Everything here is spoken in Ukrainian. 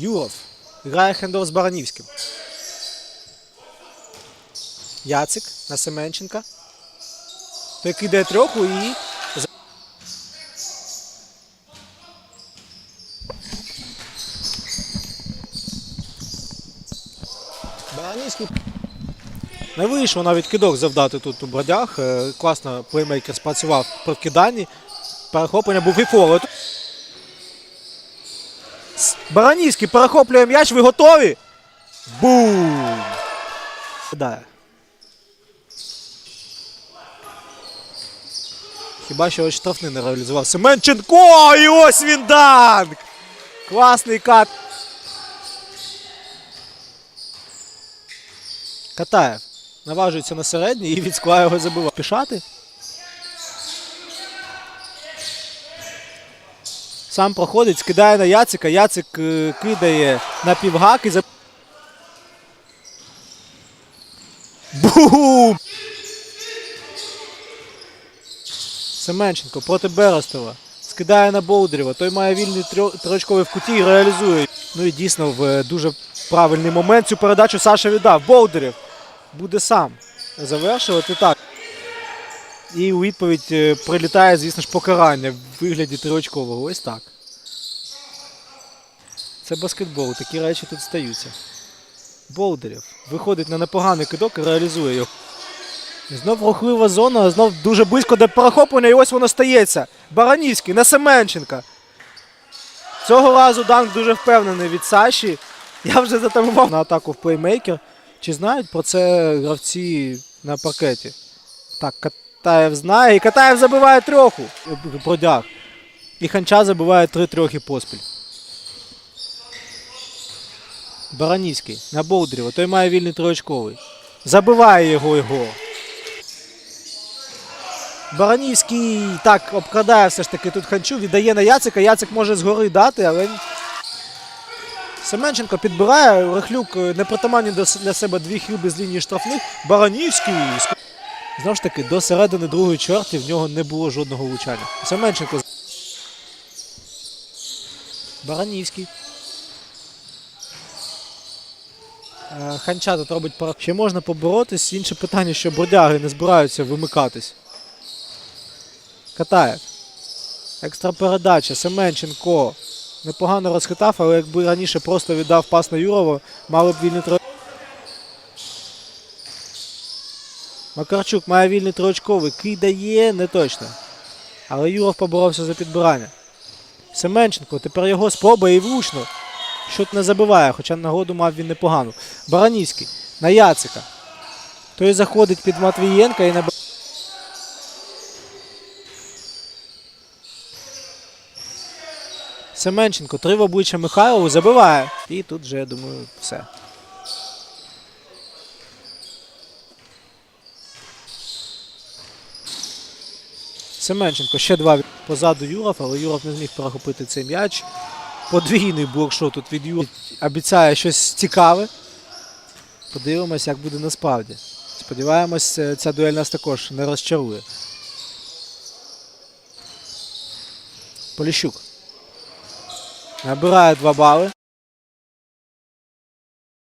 Юров. Грає хендов з Баранівським. Яцик на Семенченка. Той кидає трьоху і. Баранівський. Не вийшов навіть кидок завдати тут у бродях. Е, Класно плеймейкер спрацював при киданні. Перехоплення був і фол. Баранівський перехоплює м'яч, ви готові? Бум! Кидає. Хіба що ось штрафний не реалізував Семенченко! І ось він данк! Класний кат. Катаєв. Наважується на середній і від скла його забиває. Пішати. Сам проходить, скидає на Яцика. Яцик е, кидає на півгак і за. Бум! Семенченко проти Берестова. Скидає на Болдерєва. Той має вільний трьо- в куті і реалізує. Ну і дійсно в е, дуже правильний момент цю передачу Саша віддав. Болдерєв буде сам завершувати так. І у відповідь е, прилітає, звісно ж, покарання в вигляді триочкового. Ось так. Це баскетбол, такі речі тут стаються. Болдерів виходить на непоганий кидок і реалізує його. Знов рухлива зона, знов дуже близько до перехоплення, і ось воно стається. Баранівський на Семенченка. Цього разу Данк дуже впевнений від Саші. Я вже затамував на атаку в плеймейкер. Чи знають про це гравці на паркеті? Так, Катаєв знає. І Катаєв забиває трьоху. Бродяг. І Ханча забиває три трьохи поспіль. Баранівський на Болдерєва. Той має вільний триочковий. Забиває його його. Баранівський так обкрадає все ж таки тут Ханчу, віддає на Яцика. Яцик може згори дати, але. Семенченко підбирає. Рихлюк е, непритаманні для себе дві хилби з лінії штрафних. Баранівський. Знову ж таки, до середини другої чверті в нього не було жодного влучання. Семенченко. Баранівський. Е, Ханча тут робить пара. Ще можна поборотись. Інше питання, що бродяги не збираються вимикатись. Катаєв. Екстра передача. Семенченко. Непогано розхитав, але якби раніше просто віддав пас на Юрова, мали б вільний Макарчук має вільний троочковий. Кидає не точно. Але Юров поборовся за підбирання. Семенченко, тепер його спроба і влучно. Щот не забиває, хоча нагоду мав він непогану. Баранівський на Яцика. Той заходить під Матвієнка і набиває. Семенченко, три в обличчя Михайлову, забиває. І тут вже, я думаю, все. Семенченко ще два позаду Юров, але Юров не зміг перехопити цей м'яч. Подвійний блокшот тут від Юрова. Обіцяє щось цікаве. Подивимось, як буде насправді. Сподіваємось, е, ця дуель нас також не розчарує. Поліщук. Набирає 2 бали.